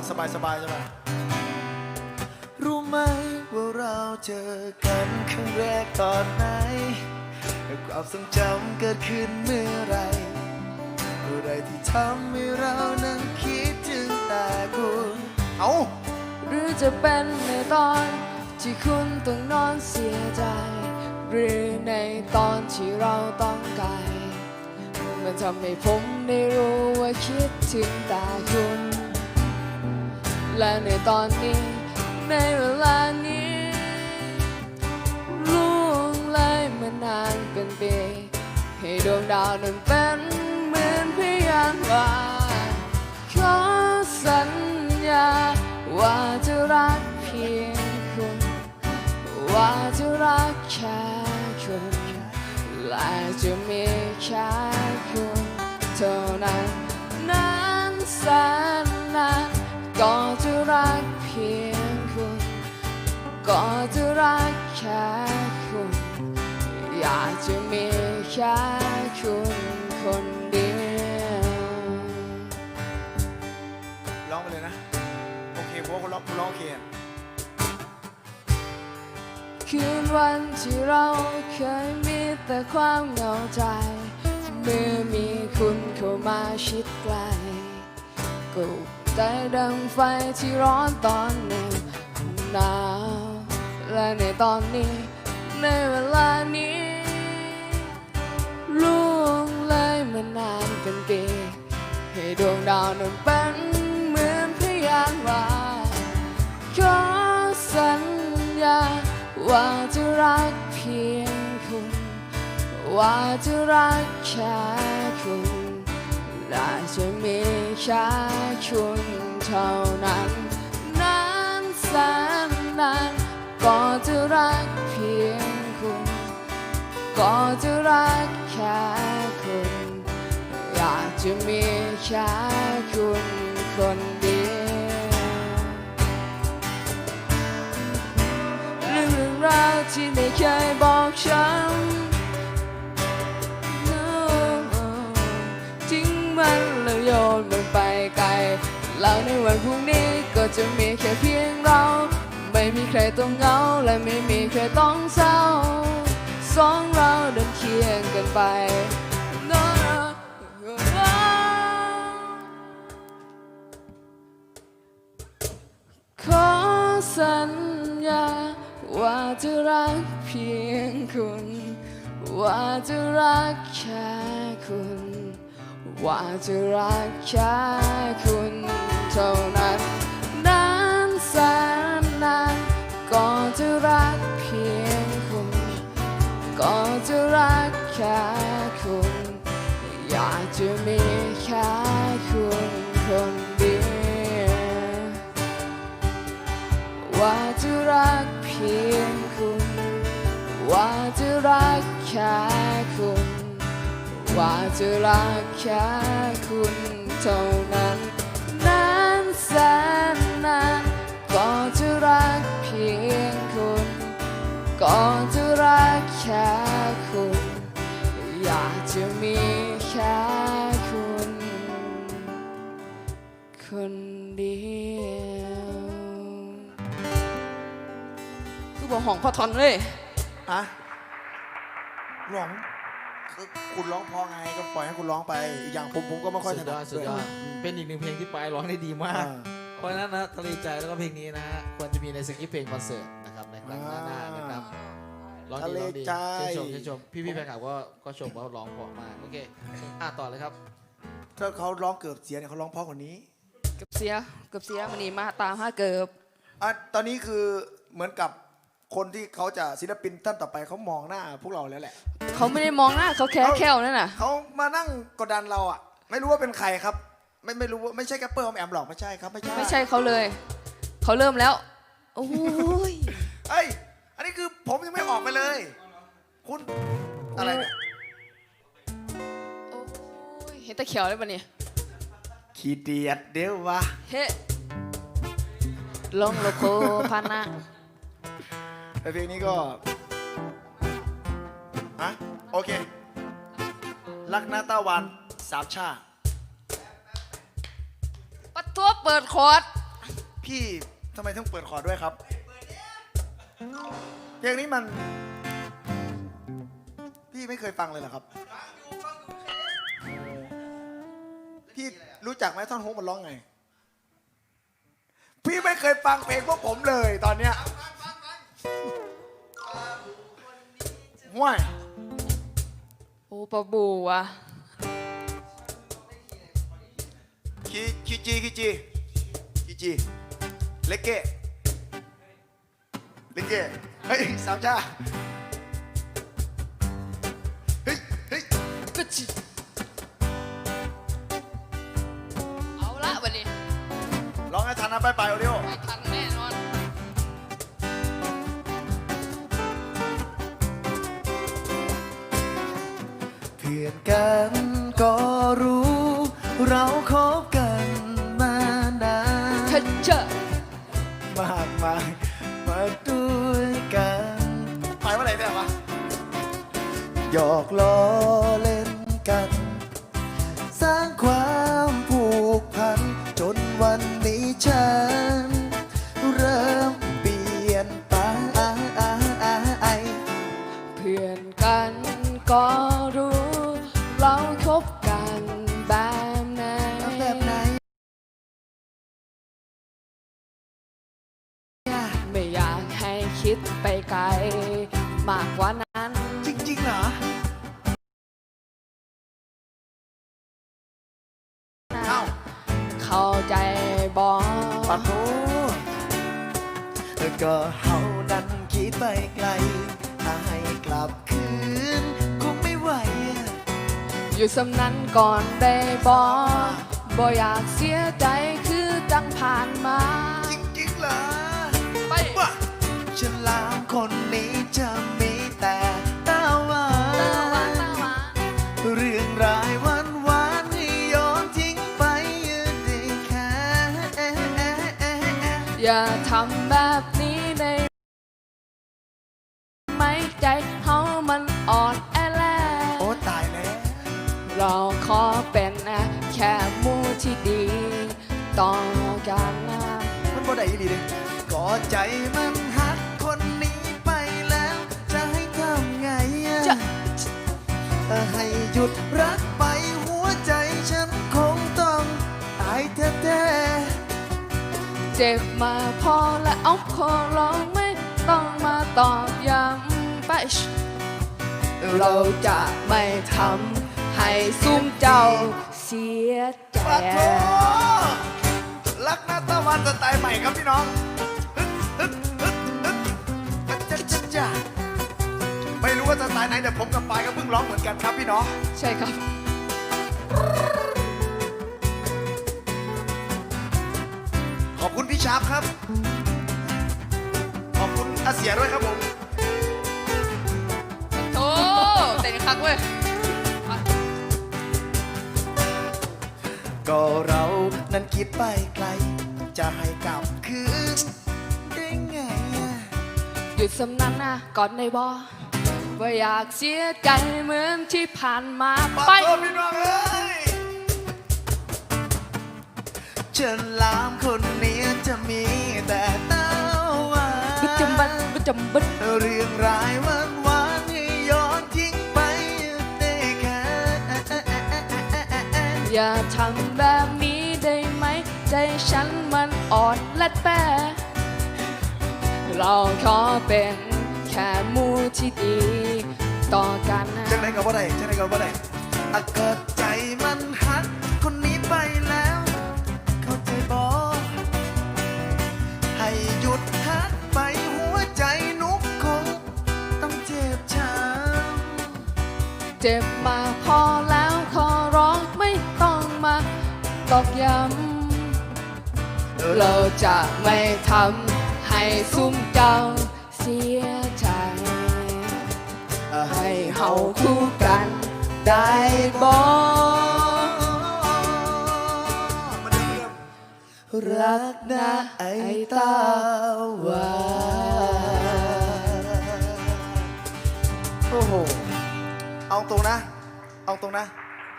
ฟังสบายๆใช่ไหมรู้ไหมว่าเราเจอกันครั้งแรกตอนไหนความทรงจำเกิดขึ้นเมื่อไหรอะไรที่ทำให้เรานั้นคิดถึงแต่คุณเอาหรือจะเป็นในตอนที่คุณต้องนอนเสียใจ หรือในตอนที่เราต้องไกลมันทำให้ผมได้รู้ว่าคิดถึงแต่คุณ และในตอนนี้ ในเวลานี้ล่วงเลยมานานเป็นปีให้ดวงดาวนั้นเป็น วันที่เราเคยมีแต่ความเหงาใจ เมื่อมีคุณเข้ามาชิดใกล้ก็ใจดังไฟที่ร้อนตอนหนึ่งหนาวและในตอนนี้ในเวลานี้ล่วงเลยมานานเป็นปีให้ดวงดาวนั้นเป็ ว่าจะรักแค่คุณและจะมีแค่คุณเท่านั้นนานแสนนานก็จะรักเพียงคุณ ก็จะรักแค่คุณ อยากจะมีแค่คุณคนเดียวเรื่องราวที่ไม่เคยบอกฉัน ไกล แล้วในวันพรุ่งนี้ก็จะมีแค่เพียงเรา ไม่มีใครต้องเหงาและไม่มีใครต้องเศร้า สองเราเดินเคียงกันไปขอสัญญาว่าจะรักเพียงคุณ ว่าจะรักแค่คุณ ว่าจะรักแค่คุณเท่านั้น นานแสนนานก็จะรักเพียงคุณ ก็จะรักแค่คุณ อยากจะมีแค่คุณคนเดียวว่าจะรักเพียงคุณ ว่าจะรักแค่ ว่าจะรักแค่คุณเท่านั้นนานแสนนานก็จะรักเพียงคุณก็จะรักแค่คุณ อยากจะมีแค่คุณคนเดียวคือบอกห้องพอทอนเลยอะร้อง คือคุณร้องเพอไงก็ปล่อยให้คุณร้องไปอีกอย่างผมผมก็ไม่ค่อยถสุดยนัอดดสุดยอดเป็นอีกหนึ่งเพลงที่ปายร้องได้ดีมากอ่าเพราะฉะนั้นนะทะเลใจแล้วก็เพลงนี้นะฮะควรจะมีในสกิปเพลงคอนเสิร์ตนะครับในครั้งหน้าๆนะครับร้องดีร้องดีชื่นชมชื่นชมพี่พี่ๆแฟนคลับก็ก็ชมว่าร้องเพราะมากโอเคอะต่อเลยครับ ถ้าเขาร้องเกือบเสียเนี่ยเขาร้องเพราะกว่านี้เกือบเสียเกือบเสียมันนี่มาตามห้าเกือบอะตอนนี้คือเหมือนกับคนที่เขาจะศิลปินท่านต่อไปเขามองหน้าพวกเราแล้วแหละ เขาไม่ได้มองหน้าเขาแค่แค่วนั่นน่ะเขามานั่งกดดันเราอะ ไม่รู้ว่าเป็นใครครับ ไม่ไม่รู้ว่าไม่ใช่แกปเปอร์ออมแอมหรอกไม่ใช่ครับไม่ใช่ไม่ใช่เขาเลยเขาเริ่มแล้วโอ้ยเอ้ยอันนี้คือผมยังไม่ออกไปเลย คุณอะไรเนี่ยโอ้ยเห็นตะเขียวเลยปะเนี่ยขี้เดียดเดี๋ยววะเฮ้ลงโลโคพานะแต่เพลงนี้ก็อะ โอเครักหน้าตาวันสามชาปัดตัวเปิดคอร์ดพี่ทำไมต้องเปิดคอร์ดด้วยครับเพลงนี้มัน พี่ไม่เคยฟังเลยเหรอครับ พี่รู้จักไหมท่อนฮุกมันร้องไง พี่ไม่เคยฟังเพลงพวกผมเลยตอนเนี้ยห่วย โอ้ปะบูวะคีคีจีคีจีคีจีเล็ คบกันมานานเธอเจอมากมายมาด้วยกันไปเมื่อไหร่เนี่ยวะหยอกล้อ คิดไปไกล มากกว่านั้น จริงๆเหรอเอ้าเข้าใจบอกปัดโูก็เฮานั้นคิดไปไกล ถ้าให้กลับคืน คงไม่ไหวอะอยู่สำนั้นก่อนได้บอกบ่อยากเสียใจคือจังผ่านมา จริงๆเหรอไปว่า ฉลามคนนี้จะมีแต่ตาหวาวานเรื่องรายวันวานๆให้ย้อนทิ้งไปยืนด้แค่อย่าทำแบบนี้ได้ไหมใจเฮามันอ่อนแอแล้วโอ้ตายแล้ว เราขอเป็นแค่หมู่ที่ดีต่อกันนะมันบ่ได้อีหลีเลยก็ใจมัน หยุดรักไปหัวใจฉันคงต้องตายแท้ๆเจ็บมาพอและเอาขอร้องไม่ต้องมาตอกย้ำไป เราจะไม่ทำให้ซุ้มเจ้าเสียใจ ปะโถรักนาตะวันสไตล์ใหม่ครับพี่น้องฮึดฮึดฮึดฮึดจ๊ะจ๊ะจ๊ะ ไม่รู้ว่าสไตล์ไหนแต่ผมกับปายก็เพิ่งร้องเหมือนกันครับพี่น้อง ใช่ครับ ขอบคุณพี่ชาร์ปครับ ขอบคุณอาเสียด้วยครับผม โอ้เต็มคักเว้ย ก็เรานั้นคิดไปไกล จะให้กลับคืนได้ไงอะ หยุดสำนักนะก่อนในบ อว่าอยากเสียใจเหมือนที่ผ่านมาปะไปโทษพี่น้องเอ้ยเชิญลามคนนี้จะมีแต่ตาหวาบึดจำบัดนบึดจำบึดเรื่องรายวันวานๆให้ย้อนทิ้งไปได้แค่อย่าทำแบบนี้ได้ไหม ใจฉันมันอ่อนและแปรเราขอเป็น แค่หมู่ที่ดี ต่อกันนะจังไหนกับว่าไดจังไหนกับว่าไดอะเกิดใจมันหักคนนี้ไปแล้ว เข้าใจบอกให้หยุดหักไปหัวใจนุกคงต้องเจ็บช้ำเจ็บมาพอแล้วขอร้องไม่ต้องมาตอกย้ำเราจะไม่ทำให้ซุ้มเจ้าเสียใจให้ เฮาคู่กันได้บอกรักนะไอ้ตาหวานโอ้โห เอาตรงนะ เอาตรงนะ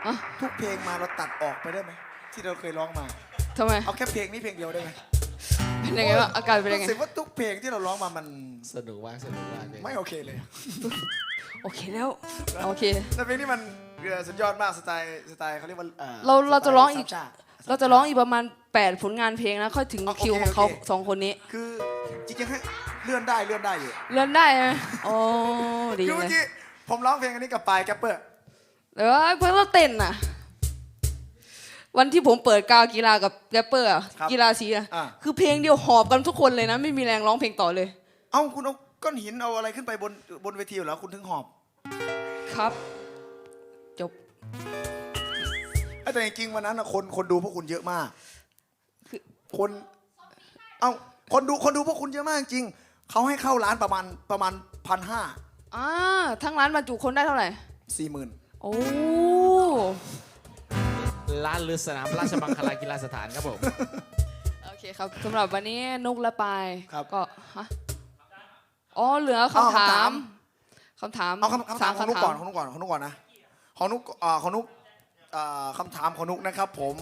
อะทุกเพลงมาเราตัดออกไปได้ไหมที่เราเคยร้องมา ทำไม เอาแค่เพลงนี้เพลงเดียวได้ไหมไม่เป็น ยังไงบ้างอาการเป็นยังไง รู้สึกว่าทุกเพลงที่เราร้องมามันสนุกมากสนุกมากเลยไม่โอเคเลยโอเคแล้ว โอเค แต่เพลงนี้มันเอ่อสุดยอดมากสไตล์สไตล์เขาเรียกว่าอ่เราเราจะร้องอีก สไตล์ซับซ่า เราจะร้องอีกประมาณ 8 ผลงานเพลงนะ ค่อยถึงอ๋อโอเคคิวของเขาโอเค สองคนนี้ คือจริงๆให้เลื่อนได้เลื่อนได้อยู่เล่นได้ไหมโอ้ดีคือเลเมื่อยกี้ผมร้องเพลงอันนี้กับปลายแกปเปอร์เออเพื่อนเราเต้นน่ะ วันที่ผมเปิดกาวกีฬากับแรปเปอร์อะกีฬาสีอะอะคือเพลงเดียวหอบกันทุกคนเลยนะ ไม่มีแรงร้องเพลงต่อเลย เอ้าคุณเอาก้อนหินเอาอะไรขึ้นไปบนบนเวทีอยู่แล้วคุณถึงหอบครับ จบเอ้ยแต่จริงๆวันนั้นน่ะคนคนดูพวกคุณเยอะมากคือคนเอ้าคนดูคนดูพวกคุณเยอะมากจริงเขาให้เข้าร้านประมาณประมาณพันห้าอ่าทั้งร้านบรรจุคนได้เท่าไหร่ สี่หมื่นโอ้ ลานหรือสนามราชมังคลากีฬาสถานครับผม โอเคครับสำหรับวันนี้นุกและปายครับ ก็ฮะอ๋อเหลือคำถามคำถามเอาคำคำถามของนุกสก่อนของนุกก่อนของนุกก่อนนะของนุกอ่าของนุกอ่าคำถามของนุกนะครับ ผม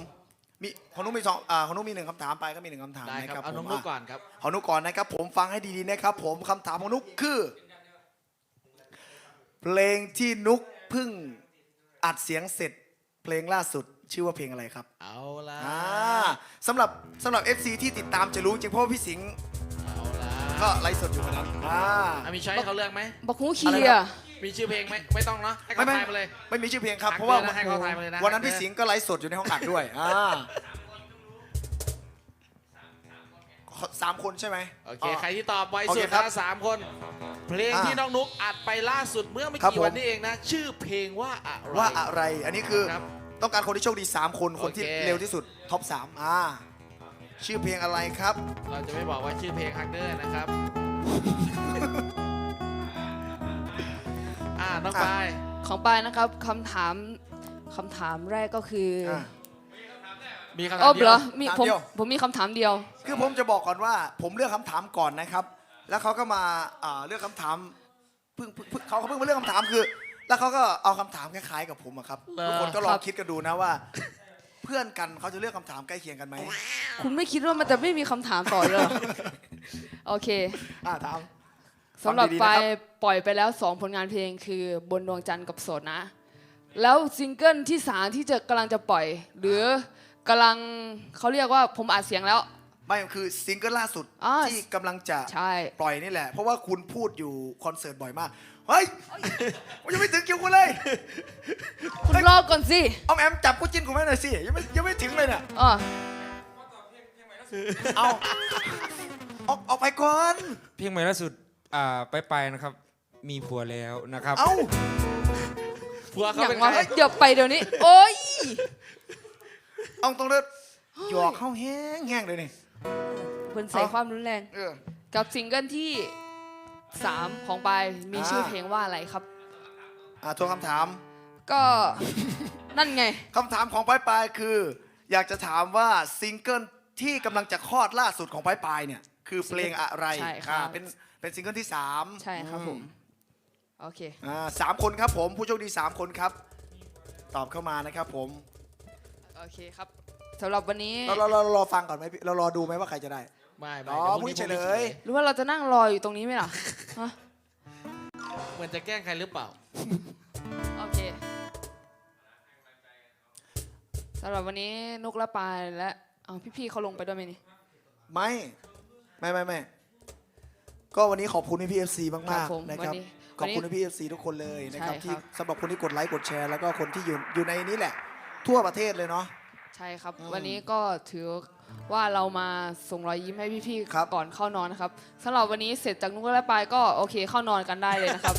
มีของนุกมีสองอ่าของนุกมีหนึ่งคำถามไปก็มีหนึ่งคำถามได้นะคครัรับบเอาผน้อมงนุกอะก่อนครับของนุกก่อนนะครับ ผมฟังให้ดีๆนะครับ ผมคำถามของนุกคือ เพลงที่นุกเพิ่งอัดเสียงเสร็จ เพลงล่าสุด ชื่อว่าเพลงอะไรครับเอาละอ่าสำหรับสำหรับ FC ที่ติดตามจะรู้จริงเพราะว่าพี่สิงห์เอาละก็ไลฟ์สดอยู่วันนั้นอ่า อะมีช้อยให้เขาเลือกไหมบอกหูคีอะไรย์ครัอะบมีชื่อเพลงไหมไม่ต้องเนาะให้เขาไม่ไม่ทายมาเลย ไม่มีชื่อเพลงครับทักเพราะว่าเลยนะให้เขาทายมาเลยนะวันนั้นพี่สิงห์ก็ไลฟ์สดอยู่ในห้องอัดด้วยอ่าสามคนใช่ไหมโอเคใครที่ตอบไวโอสุเคดครันะบสามคน เพลงอ่าที่น้องนุกอัดไปล่าสุดเมื่อไม่ครับกี่ผม วันนี้เองนะ ชื่อเพลงว่าอะไร ว่าอะไร อันนี้คือครับ ต้องการคนที่โชคดี 3 คน คนที่โอเค เร็วที่สุดท็อป3อ่าชื่อเพลงอะไรครับ เราจะไม่บอกว่าชื่อเพลงฮักเดอร์นะครับ อ่าน้องอะปายของปายนะครับคำถามคำถามแรกก็คือออ่ามีคำถาอ๋อมเดีเหยรวอมีผมถามเดียว ผมมีคำถามเดียว คือผมจะบอกก่อนว่า ผมเลือกคำถามก่อนนะครับ แล้วเขาก็มาอ่าเลือกคำถามเพิ่งเพิ่งเพิ่งเขาเขาเพิ่งมาเลือกคำถามคือ แล้วเขาก็เอาคำถามคล้ายๆกับผมอะครับทุกคนก็ลอคงรับคิดกันดูนะว่า เพื่อนกันเขาจะเลือกคำถามใกล้เคียงกันไหมคุณไม่คิดว่ามันจะไม่มีคำถามต่อเลยเหรอ โอเคอ่าถาม สำหรับฟังดีๆปานะยครับปล่อยไปแล้ว 2 ผลงานเพลงคือบนดวงจันทร์กับโสดนะ แล้วซิงเกิลที่สามที่จะกำลังจะปล่อย หรือกำลังเขาเรียกว่าผมอัดเสียงแล้ว ไม่คือซิงเกิลล่าสุดอ่า ที่กำลังจะ ใช่ ปล่อยนี่แหละ เพราะว่าคุณพูดอยู่คอนเสิร์ตบ่อยมาก เฮ้ยผมยังไม่ถึงคิวคุณเลย คุณรอก่อนสิเอาแอมจับกูจิ้นกูไม่หน่อยสิยังไม่ยังไม่ถึงเลยเนี่ยอ๋อเอาเอาเอาไปก่อน เพลงใหม่ล่าสุดอ่าไปไปนะครับ มีผัวแล้วนะครับเอาผัวอเขาย่างเป็นว่าใครเดี๋ยวไปเดี๋ยวนี้ โอ๊ยเอาตรงเลยหยอกเข้าแห้งแห้งเลยนี่เพิ่นใส่เอาความรุนแรง เออ กับซิงเกิลที่ 3 ของปายมีอ่าชื่อเพลงว่าอะไรครับ อ่าทวนคำถามก็นั่นไง คำถามของปลายปลายคือ อยากจะถามว่าซิงเกิลที่กำลังจะคลอดล่าสุดของปลายปลายเนี่ยคือเพลงอะไรใช่ครับ อ่าเป็นเป็นซิงเกิลที่สามใช่ครับผมอืโอเค อ่าสามคนครับผมผู้โชคดีสามคนครับ ตอบเข้ามานะครับผมโอเคครับสำหรับวันนี้ เราเราเรารอฟังก่อนไหมพี่เรารอดูไหมว่าใครจะได้ ไม่ไม่อ๋อเดี๋ยวพรุ่งนี้เฉลย หรือว่าเราจะนั่งรออยู่ตรงนี้ไหมล่ะฮะเหมือนจะแกล้งใครหรือเปล่า โอเคสำหรับวันนี้นุกและปายและเอาพี่ๆเขาลงไปด้วยไหมนี่ ไม่ ไม่ไม่ไม่ก็วันนี้ขอบคุณพี่เอฟซีมากครับมากผมนะวัคนรับนี้ขอบคุณวันนี้พี่เอฟซีทุกคนเลยนะครับใช่ที่ครับสำหรับคนที่กดไลค์กดแชร์แล้วก็คนที่อยู่อยู่ในนี้แหละ ทั่วประเทศเลยเนาะ ใช่ครับอืมวันนี้ก็ถือว่าเรามาส่งรอยยิ้มให้พี่ครับ ๆก่อนเข้านอนนะครับสำหรับวันนี้เสร็จจากนุกและปายก็โอเคเข้านอนกันได้เลยนะครับ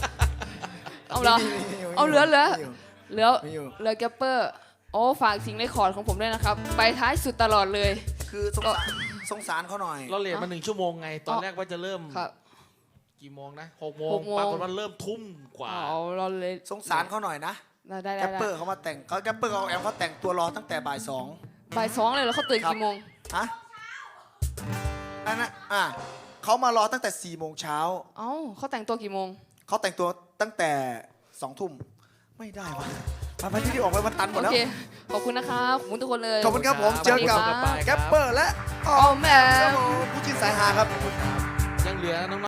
เอาเหรอมีมีมีเอาเหลือเหลือมียู่ เหลือมีอยู่ เหลือแกปเปอร์ โอ้ฝากสิ่งในคอร์ดของผมด้วยนะครับ ไปท้ายสุดตลอดเลย คือสงสารสงสารเขาหน่อย เราเลทมาหนึ่งชั่วโมงไง ตอนแรกว่าจะเริ่มครับ กี่โมงนะหกโมหงกโมง ปรากฏว่าเริ่มทุ่มกว่า เอาเราเลย สงสารเขาหน่อยนะ ได้ได้แกได้ปเปอร์เขามาแต่งเขาแกปเปอร์เขาแอมเขาแต่งตัวรอตั้งแต่บ่ายสองบ่ายสองเลยแล้วเขาตื่นครับกี่โมง ฮะอันนั้นอะเขามารอตั้งแต่4ี่โมงเช้า เอ้าเขาแต่งตัวกี่โมง เขาแต่งตัวตั้งแต่สองทุ่มไม่ได้วะมาไปที่ที่ออกไปมันตันหมโอดแล้ว เค ขอบคุณนะครับขอบคุณทุกคนเลย ขอบคุณครับผมครับเจอกับสวัสดีครับ แกปเปอร์และโอ้แม่ครับผมผู้ชินสายหาครับ ยังเหลือน้อง